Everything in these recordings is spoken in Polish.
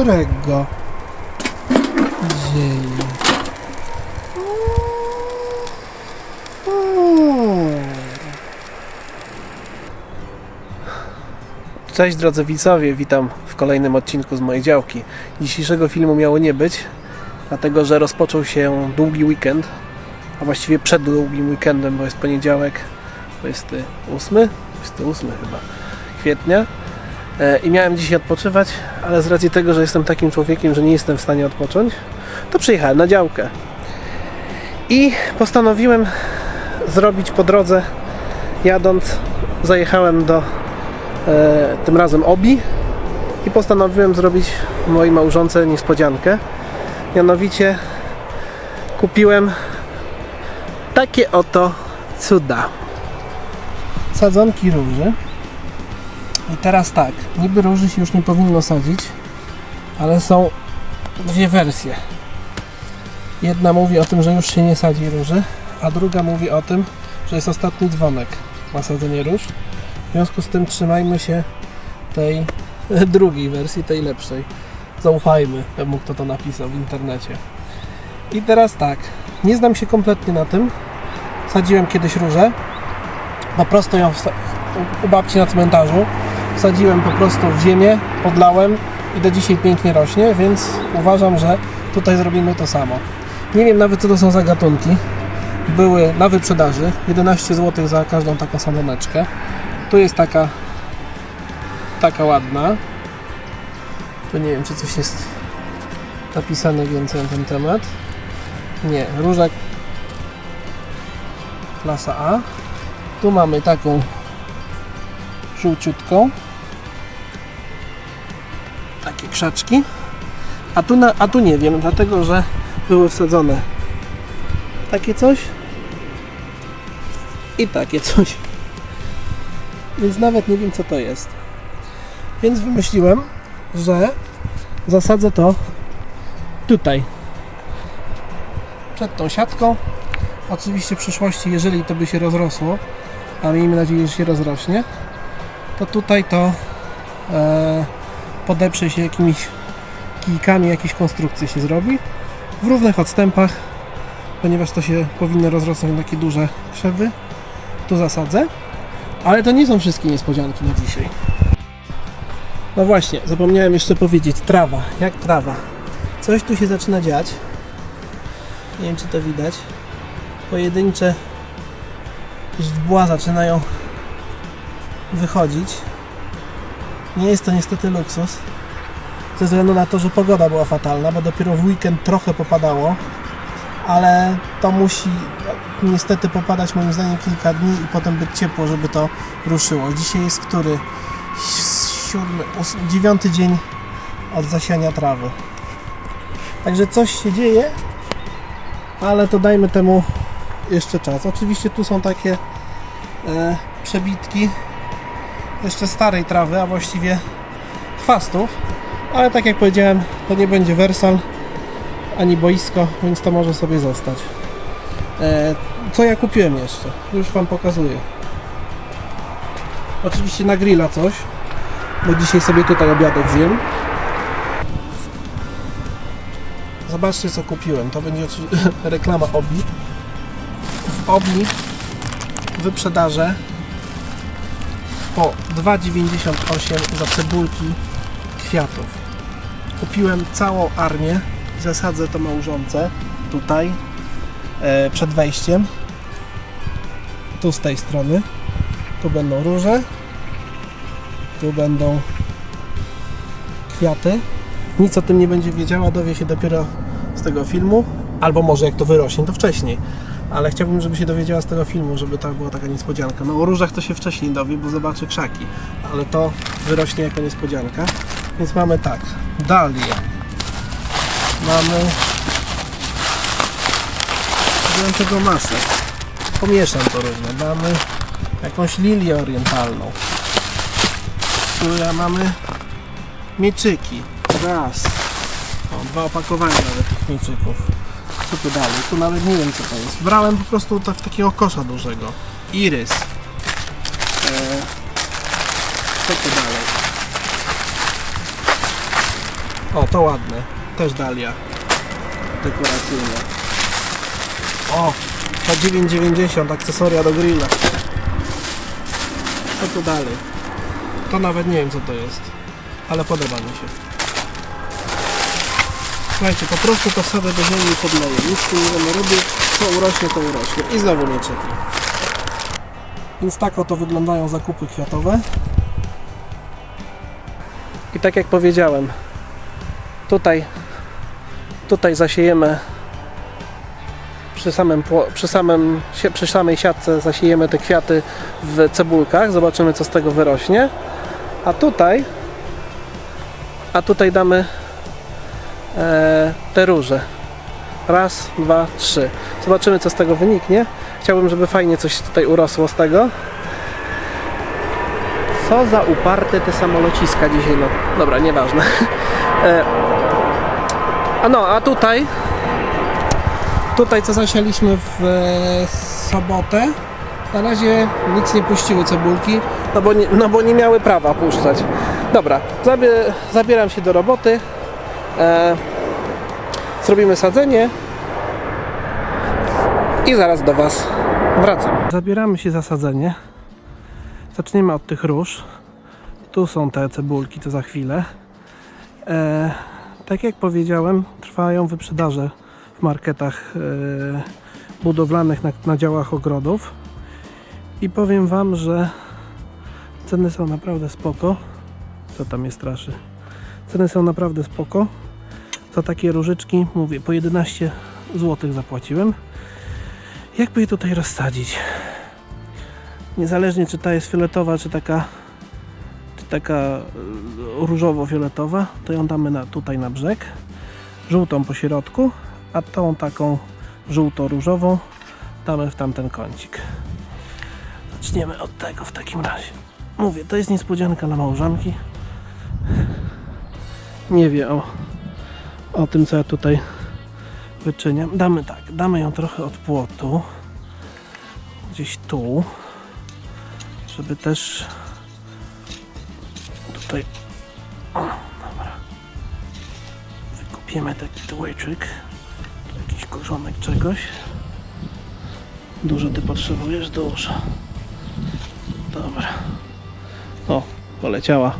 Dobrego dzieje? Cześć drodzy widzowie, witam w kolejnym odcinku z mojej działki. Dzisiejszego filmu miało nie być, dlatego że rozpoczął się długi weekend, a właściwie przed długim weekendem, bo jest poniedziałek 28, 28 chyba kwietnia i miałem dzisiaj odpoczywać, ale z racji tego, że jestem takim człowiekiem, że nie jestem w stanie odpocząć, to przyjechałem na działkę. I postanowiłem zrobić po drodze, jadąc, zajechałem do e, tym razem Obi i postanowiłem zrobić mojej małżonce niespodziankę. Mianowicie kupiłem takie oto cuda. Sadzonki róży. I teraz tak, niby róży się już nie powinno sadzić, ale są dwie wersje. Jedna mówi o tym, że już się nie sadzi róży, a druga mówi o tym, że jest ostatni dzwonek na sadzenie róż. W związku z tym trzymajmy się tej drugiej wersji, tej lepszej. Zaufajmy temu, kto to napisał w internecie. I teraz tak, nie znam się kompletnie na tym. Sadziłem kiedyś różę. Po prostu ją u babci na cmentarzu wsadziłem po prostu w ziemię, podlałem i do dzisiaj pięknie rośnie, więc uważam, że tutaj zrobimy to samo. Nie wiem nawet co to są za gatunki. Były na wyprzedaży 11 zł za każdą taką sadzoneczkę. Tu jest taka taka ładna. Tu nie wiem czy coś jest napisane więcej na ten temat. Nie, róża klasa A. Tu mamy taką żółciutką. Takie krzaczki. A tu, na, a tu nie wiem, dlatego że były wsadzone takie coś i takie coś. Więc nawet nie wiem co to jest. Więc wymyśliłem, że zasadzę to tutaj. Przed tą siatką. Oczywiście w przyszłości, jeżeli to by się rozrosło, a miejmy nadzieję, że się rozrośnie, to tutaj to e, podeprze się jakimiś kijkami, jakieś konstrukcje się zrobi w równych odstępach, ponieważ to się powinno rozrosnąć na takie duże krzewy. Tu zasadzę, ale to nie są wszystkie niespodzianki na dzisiaj. No właśnie, zapomniałem jeszcze powiedzieć, trawa, jak trawa. Coś tu się zaczyna dziać. Nie wiem, czy to widać. Pojedyncze źdźbła zaczynają wychodzić. Nie jest to niestety luksus. Ze względu na to, że pogoda była fatalna, bo dopiero w weekend trochę popadało, ale to musi niestety popadać moim zdaniem kilka dni i potem być ciepło, żeby to ruszyło. Dzisiaj jest który? Siódmy, dziewiąty dzień od zasiania trawy. Także coś się dzieje, ale to dajmy temu jeszcze czas. Oczywiście tu są takie e, przebitki jeszcze starej trawy, a właściwie chwastów, ale tak jak powiedziałem, to nie będzie wersal ani boisko, więc to może sobie zostać. E, co ja kupiłem jeszcze? Już Wam pokazuję. Oczywiście na grilla coś, bo dzisiaj sobie tutaj obiadek zjem. Zobaczcie co kupiłem. To będzie reklama Obi. W Obi wyprzedaże po 2,98 za cebulki kwiatów. Kupiłem całą armię zasadzę to małżonce tutaj e, przed wejściem. Tu z tej strony. Tu będą róże. Tu będą kwiaty. Nic o tym nie będzie wiedziała, dowie się dopiero z tego filmu. Albo może jak to wyrośnie, to wcześniej. Ale chciałbym, żeby się dowiedziała z tego filmu, żeby to była taka niespodzianka. No o różach to się wcześniej dowie, bo zobaczy krzaki. Ale to wyrośnie jako niespodzianka. Więc mamy tak. Dalia. Mamy... Wziąłem tego masę. Pomieszam to różne. Mamy jakąś lilię orientalną. Ja mamy mieczyki. Raz. O, dwa opakowania nawet tych mieczyków. Co tu dalej? Tu nawet nie wiem co to jest. Brałem po prostu tak, takiego kosza dużego. Irys. Co tu dalej? O, to ładne. Też dalia. Dekoracyjne. O, to 9,90 akcesoria do grilla. Co tu dalej? To nawet nie wiem co to jest, ale podoba mi się. Słuchajcie, po prostu to do ziemi podleję. Nic tu nie będę robił. Co urośnie, to urośnie. I znowu nie czekam. Więc tak oto wyglądają zakupy kwiatowe. I tak jak powiedziałem, tutaj, tutaj zasiejemy przy, samym, przy, samym, przy samej siatce zasiejemy te kwiaty w cebulkach, zobaczymy co z tego wyrośnie. A tutaj, a tutaj damy te róże. Raz, dwa, trzy. Zobaczymy co z tego wyniknie. Chciałbym, żeby fajnie coś tutaj urosło z tego. Co za uparte te samolociska dzisiaj, no dobra, nieważne. E, a no, a tutaj tutaj co zasialiśmy w e, sobotę na razie nic nie puściły cebulki, no bo nie, no bo nie miały prawa puszczać. Dobra, zabie, zabieram się do roboty. E, zrobimy sadzenie i zaraz do Was wracam. Zabieramy się za sadzenie. Zaczniemy od tych róż. Tu są te cebulki, to za chwilę. E, tak jak powiedziałem, trwają wyprzedaże w marketach e, budowlanych na, na działach ogrodów. I powiem Wam, że ceny są naprawdę spoko. Co tam jest straszy? Ceny są naprawdę spoko. Za takie różyczki, mówię, po 11 zł zapłaciłem. Jakby je tutaj rozsadzić? Niezależnie czy ta jest fioletowa, czy taka czy taka e, różowo-fioletowa, to ją damy na, tutaj na brzeg. Żółtą po środku, a tą taką żółto-różową damy w tamten kącik. Zaczniemy od tego w takim razie. Mówię, to jest niespodzianka dla małżonki. Nie wie o, o tym, co ja tutaj wyczyniam. Damy tak, damy ją trochę od płotu. Gdzieś tu. Żeby też tutaj o, dobra wykupiemy taki tyłeczek jakiś korzonek czegoś dużo ty potrzebujesz? dużo dobra o, poleciała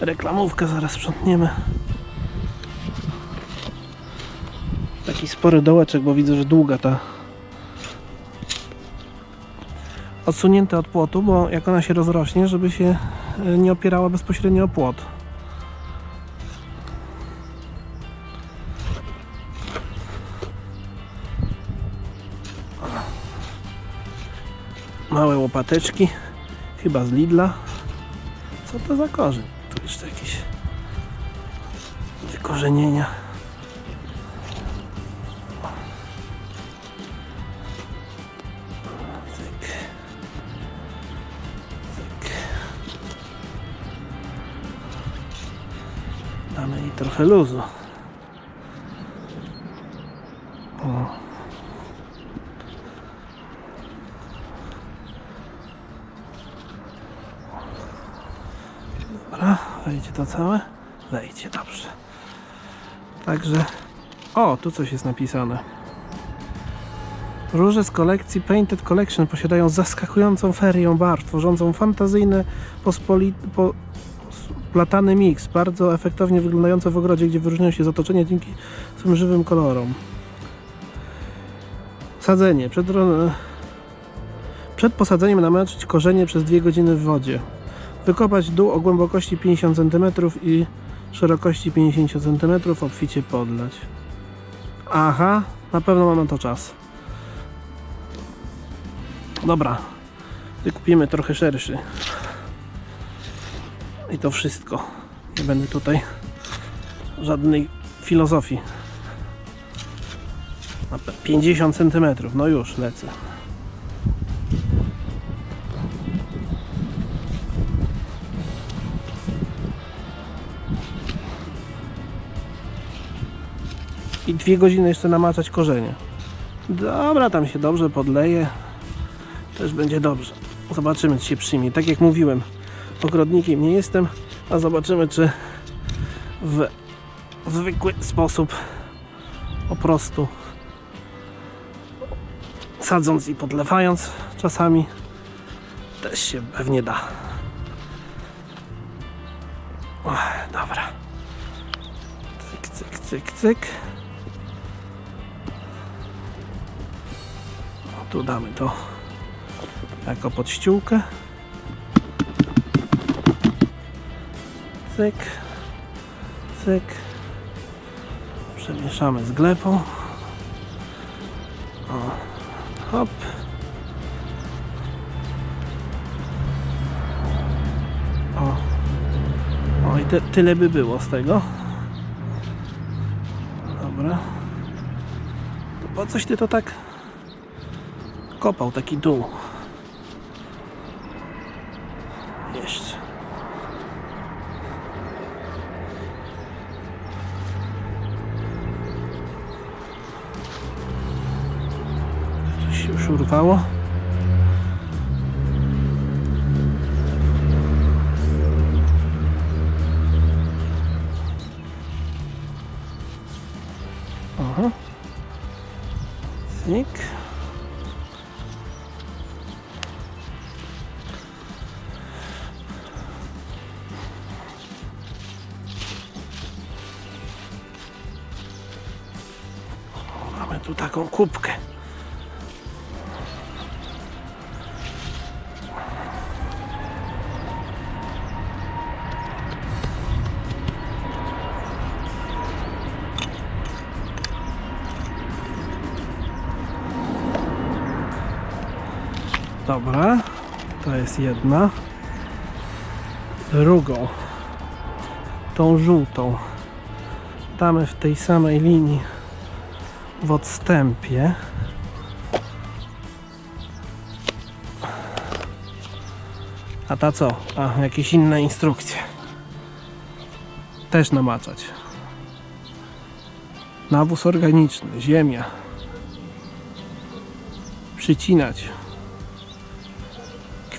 reklamówka, zaraz sprzątniemy taki spory dołeczek, bo widzę, że długa ta odsunięte od płotu, bo jak ona się rozrośnie, żeby się e, nie opierała bezpośrednio o płot. Małe łopateczki, chyba z Lidla. Co to za korzeń? Tu jeszcze jakieś wykorzenienia. Trochę luzu. O. Dobra, wejdzie to całe? Wejdzie, dobrze. Także, o, tu coś jest napisane. Róże z kolekcji Painted Collection posiadają zaskakującą ferię barw, tworzącą fantazyjny, pospoli, po, platany miks, bardzo efektownie wyglądający w ogrodzie, gdzie wyróżniają się z otoczenia dzięki swym żywym kolorom. Sadzenie. Przed, przed posadzeniem namaczyć korzenie przez 2 godziny w wodzie. Wykopać dół o głębokości 50 cm i szerokości 50 cm, obficie podlać. Aha, na pewno mamy to czas. Dobra, wykupimy trochę szerszy. I to wszystko. Nie będę tutaj żadnej filozofii. Na pe- 50 cm, no już lecę. I dwie godziny jeszcze namaczać korzenie. Dobra, tam się dobrze podleje. Też będzie dobrze. Zobaczymy, czy się przyjmie. Tak jak mówiłem, ogrodnikiem nie jestem, a zobaczymy, czy w zwykły sposób po prostu sadząc i podlewając czasami też się pewnie da. Ach, dobra. Cyk, cyk, cyk, cyk. O, tu damy to jako podściółkę. Cyk, cyk. Przemieszamy z glebą. O, hop. O. O i te, tyle by było z tego. Dobra. To po coś ty to tak kopał, taki dół. Jeszcze. Urwało. Aha. Cyk. Mamy tu taką kubkę. Dobra, to jest jedna. Drugą, tą żółtą, damy w tej samej linii w odstępie. A ta co? A, jakieś inne instrukcje. Też namaczać. Nawóz organiczny, ziemia. Przycinać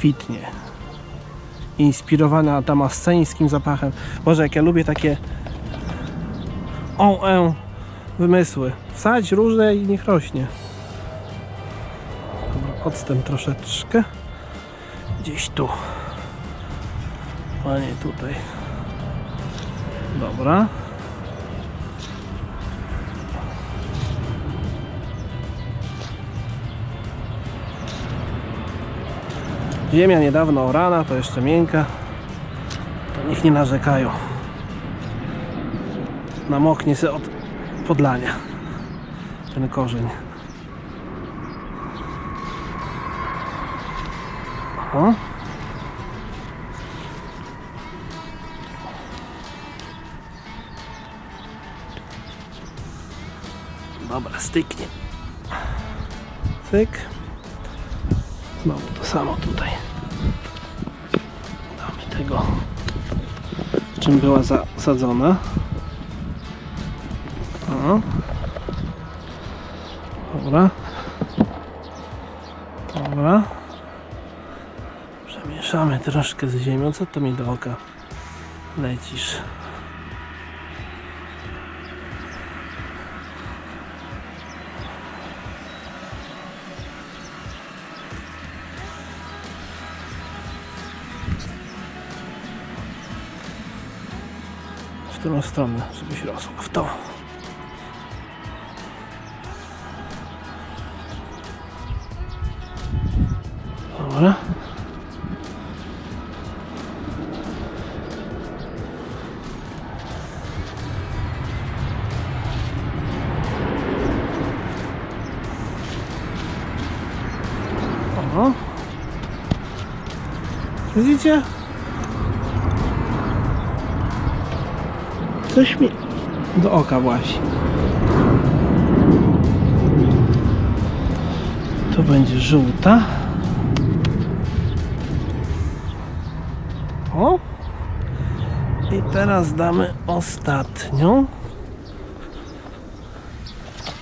kwitnie. Inspirowana damasceńskim zapachem. Boże, jak ja lubię takie o, e, wymysły. Wsadź różne i niech rośnie. Dobra, odstęp troszeczkę. Gdzieś tu. A nie tutaj. Dobra. Ziemia niedawno orana, to jeszcze miękka. To niech nie narzekają. Namoknie się od podlania ten korzeń. O. Dobra, styknie. Cyk. Znowu to samo tutaj. Czym była zasadzona. O. Dobra. Dobra. Przemieszamy troszkę z ziemią. Co to mi do oka lecisz? Którą stronę, żebyś rosła? W tą. Dobra. Widzicie? Coś mi do oka właśnie. To będzie żółta. O! I teraz damy ostatnią.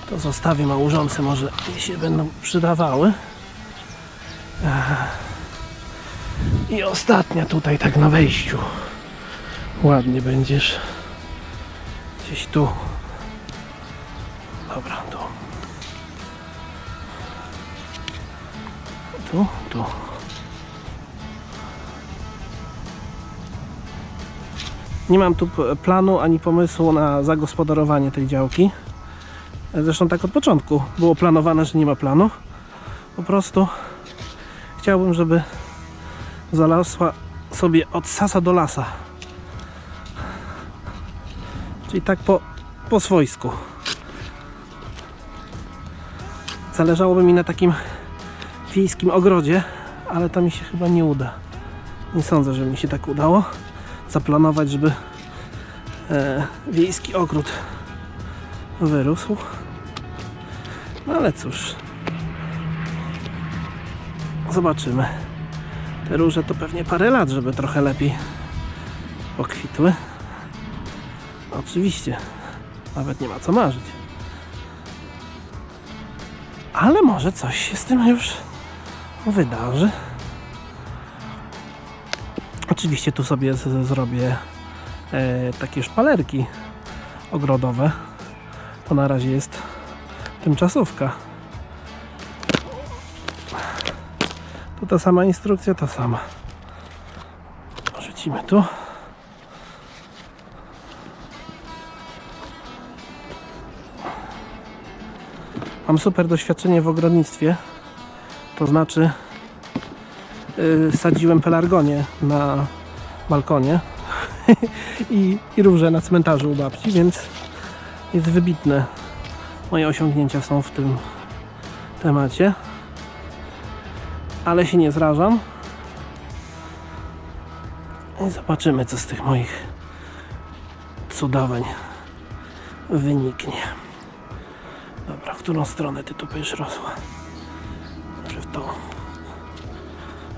To zostawię małżonce, może się będą przydawały. I ostatnia tutaj tak na wejściu. Ładnie będziesz. Gdzieś tu. Dobra, tu. Tu, tu. Nie mam tu planu ani pomysłu na zagospodarowanie tej działki. Zresztą tak od początku było planowane, że nie ma planu. Po prostu chciałbym, żeby zalasła sobie od sasa do lasa. Czyli tak po, po swojsku. Zależałoby mi na takim wiejskim ogrodzie, ale to mi się chyba nie uda. Nie sądzę, że mi się tak udało zaplanować, żeby e, wiejski ogród wyrósł. No ale cóż. Zobaczymy. Te róże to pewnie parę lat, żeby trochę lepiej pokwitły. Oczywiście. Nawet nie ma co marzyć. Ale może coś się z tym już wydarzy. Oczywiście tu sobie zrobię e, takie szpalerki ogrodowe. To na razie jest tymczasówka. Tu ta sama instrukcja, ta sama. Rzucimy tu. Mam super doświadczenie w ogrodnictwie. To znaczy yy, sadziłem pelargonię na balkonie i, i róże na cmentarzu u babci, więc jest wybitne. Moje osiągnięcia są w tym temacie. Ale się nie zrażam. I zobaczymy, co z tych moich cudawań wyniknie. Którą stronę ty tu będziesz rosła? Może w tą.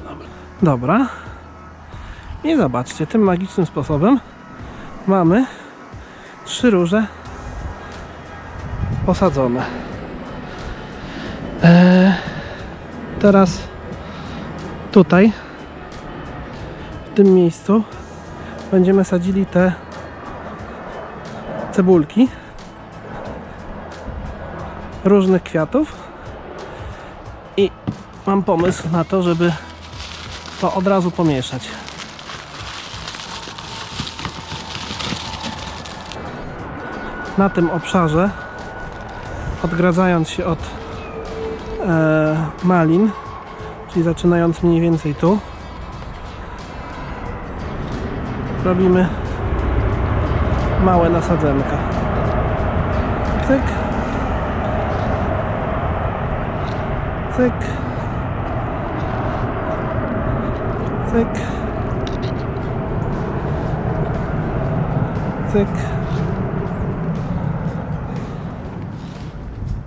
Dobra. Dobra. I zobaczcie, tym magicznym sposobem mamy trzy róże posadzone. Eee, teraz tutaj w tym miejscu będziemy sadzili te cebulki różnych kwiatów i mam pomysł na to, żeby to od razu pomieszać. Na tym obszarze, odgradzając się od e, malin, czyli zaczynając mniej więcej tu, robimy małe nasadzenka. Cyk. Cyk. Cyk.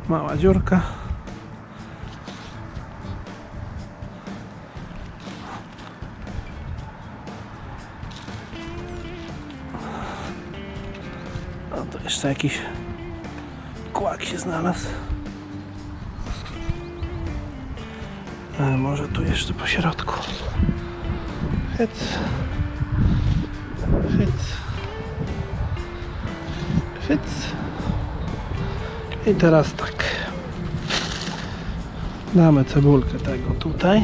Mała dziurka. O, to jeszcze jakiś kłak się znalazł. E, może tu jeszcze po środku. Hyc. Hyc. Hyc. I teraz tak. Damy cebulkę tego tutaj.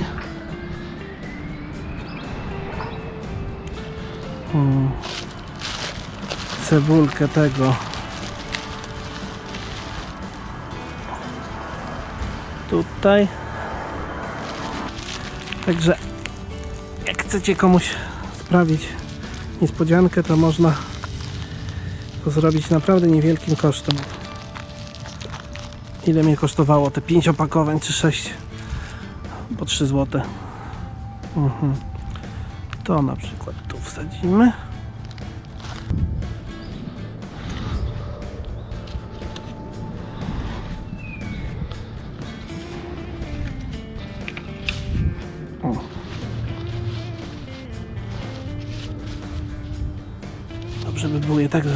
Cebulkę tego tutaj. Także chcecie komuś sprawić niespodziankę, to można to zrobić naprawdę niewielkim kosztem. Ile mnie kosztowało te 5 opakowań czy 6? Po 3 zł. Mhm. To na przykład tu wsadzimy.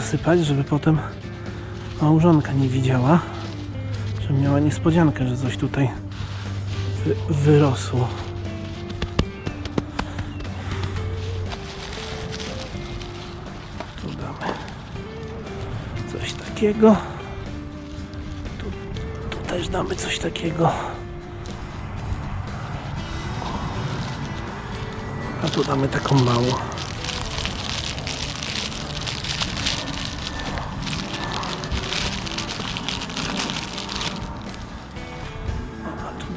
Zasypać, żeby potem małżonka nie widziała, że miała niespodziankę, że coś tutaj wy wyrosło. Tu damy Coś takiego. Tu, tu też damy coś takiego. A tu damy taką małą.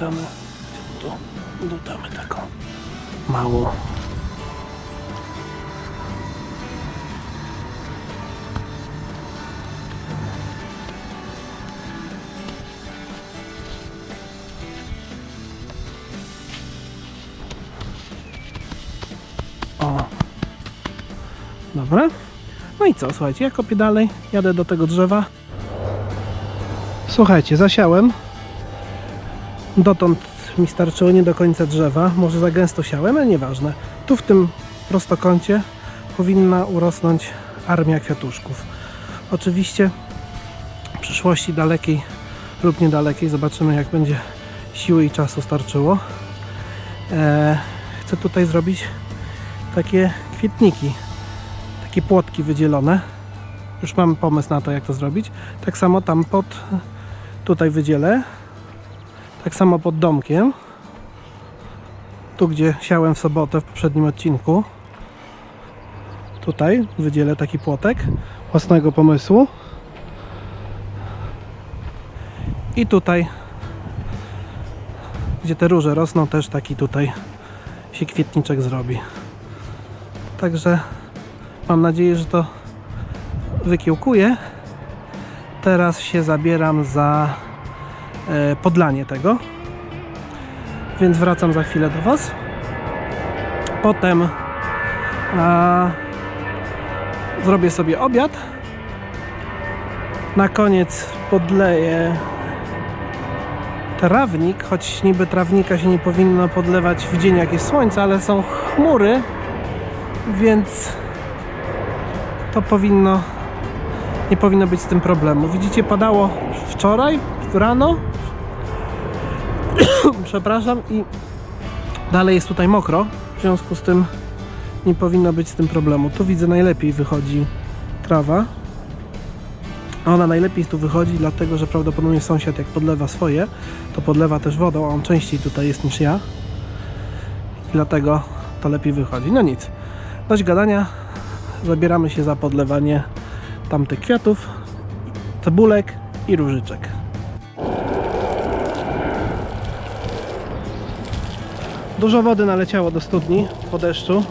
A tu damy, tu, tu damy taką małą. O. Dobra. No i co, słuchajcie, ja kopię dalej, jadę do tego drzewa. Słuchajcie, zasiałem. Dotąd mi starczyło nie do końca drzewa, może za gęsto siałem, ale nieważne. Tu w tym prostokącie powinna urosnąć armia kwiatuszków. Oczywiście w przyszłości dalekiej lub niedalekiej zobaczymy jak będzie siły i czasu starczyło. Eee, chcę tutaj zrobić takie kwietniki, takie płotki wydzielone. Już mam pomysł na to, jak to zrobić. Tak samo tam pod, tutaj wydzielę. Tak samo pod domkiem. Tu, gdzie siałem w sobotę w poprzednim odcinku. Tutaj wydzielę taki płotek własnego pomysłu. I tutaj, gdzie te róże rosną, też taki tutaj się kwietniczek zrobi. Także mam nadzieję, że to wykiełkuje. Teraz się zabieram za podlanie tego. Więc wracam za chwilę do Was. Potem a, zrobię sobie obiad. Na koniec podleję trawnik, choć niby trawnika się nie powinno podlewać w dzień jak jest słońce, ale są chmury, więc to powinno nie powinno być z tym problemu. Widzicie, padało wczoraj rano. Przepraszam i dalej jest tutaj mokro. W związku z tym nie powinno być z tym problemu. Tu widzę najlepiej wychodzi trawa. Ona najlepiej tu wychodzi, dlatego że prawdopodobnie sąsiad jak podlewa swoje, to podlewa też wodą, a on częściej tutaj jest niż ja. I dlatego to lepiej wychodzi. No nic. Dość gadania. Zabieramy się za podlewanie tamtych kwiatów, cebulek i różyczek. Dużo wody naleciało do studni po deszczu.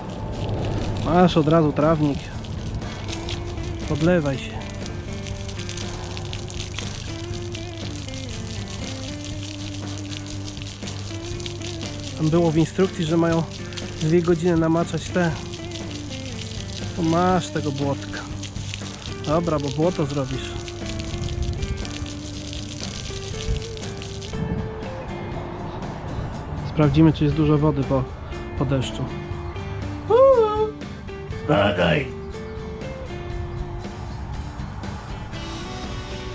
Masz od razu trawnik. Podlewaj się. Tam było w instrukcji, że mają dwie godziny namaczać te. To masz tego błotka. Dobra, bo błoto zrobisz. Sprawdzimy, czy jest dużo wody po, po deszczu. Spadaj!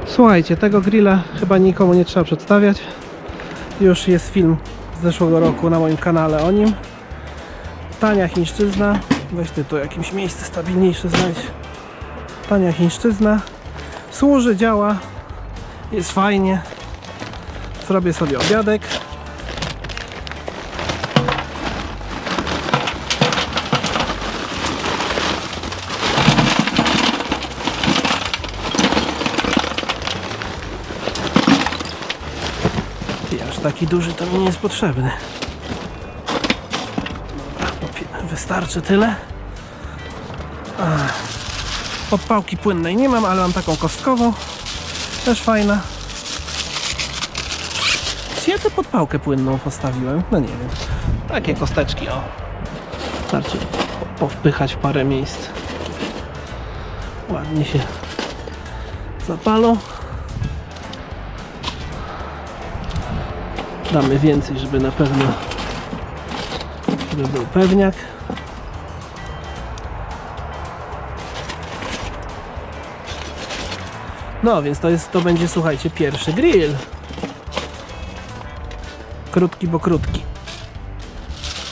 Słuchajcie, tego grilla chyba nikomu nie trzeba przedstawiać. Już jest film z zeszłego roku na moim kanale o nim. Tania chińszczyzna. Weź ty tu jakimś miejsce stabilniejsze znajdź. Tania chińszczyzna. Służy, działa. Jest fajnie. Zrobię sobie obiadek. Taki duży to mi nie jest potrzebny. Dobra, wystarczy tyle. Podpałki płynnej nie mam, ale mam taką kostkową. Też fajna. Czy ja tę podpałkę płynną postawiłem? No nie wiem. Takie kosteczki, o. Starczy po- powpychać w parę miejsc. Ładnie się zapalą. Damy więcej, żeby na pewno żeby był pewniak. No, więc to jest, to będzie, słuchajcie, pierwszy grill. Krótki, bo krótki.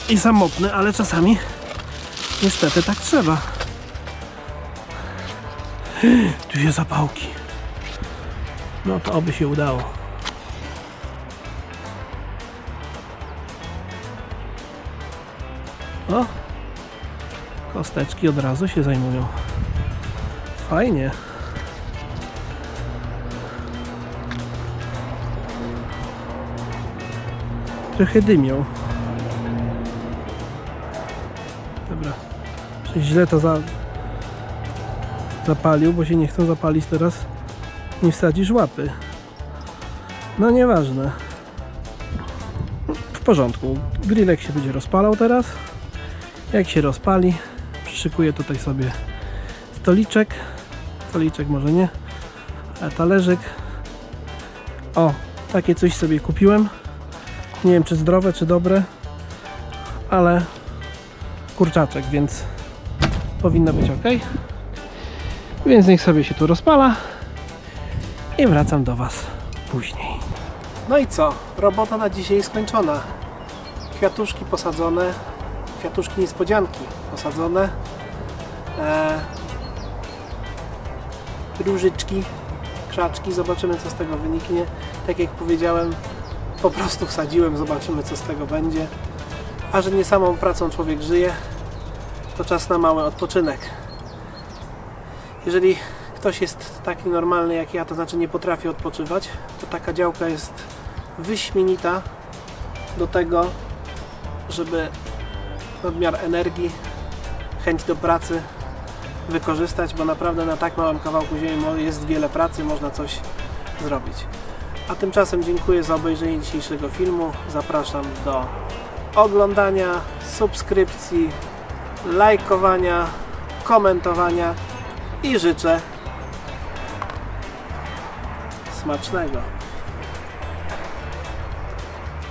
I samotny, ale czasami niestety tak trzeba. Dwie zapałki. No to oby się udało. Kosteczki od razu się zajmują. Fajnie. Trochę dymią. Dobra. Źle to za... zapalił, bo się nie chcą zapalić teraz. Nie wsadzisz łapy. No nieważne. W porządku. Grillek się będzie rozpalał teraz. Jak się rozpali, przyszykuję tutaj sobie stoliczek. Stoliczek może nie, a talerzyk. O, takie coś sobie kupiłem. Nie wiem czy zdrowe, czy dobre, ale kurczaczek, więc powinno być ok. Więc niech sobie się tu rozpala i wracam do Was później. No i co? Robota na dzisiaj skończona. Kwiatuszki posadzone, kwiatuszki niespodzianki posadzone, e, różyczki, krzaczki, zobaczymy co z tego wyniknie. Tak jak powiedziałem, po prostu wsadziłem, zobaczymy co z tego będzie. A że nie samą pracą człowiek żyje, to czas na mały odpoczynek. Jeżeli ktoś jest taki normalny jak ja, to znaczy nie potrafi odpoczywać, to taka działka jest wyśmienita do tego, żeby nadmiar energii, chęć do pracy wykorzystać, bo naprawdę na tak małym kawałku ziemi jest wiele pracy, można coś zrobić. A tymczasem dziękuję za obejrzenie dzisiejszego filmu. Zapraszam do oglądania, subskrypcji, lajkowania, komentowania i życzę smacznego.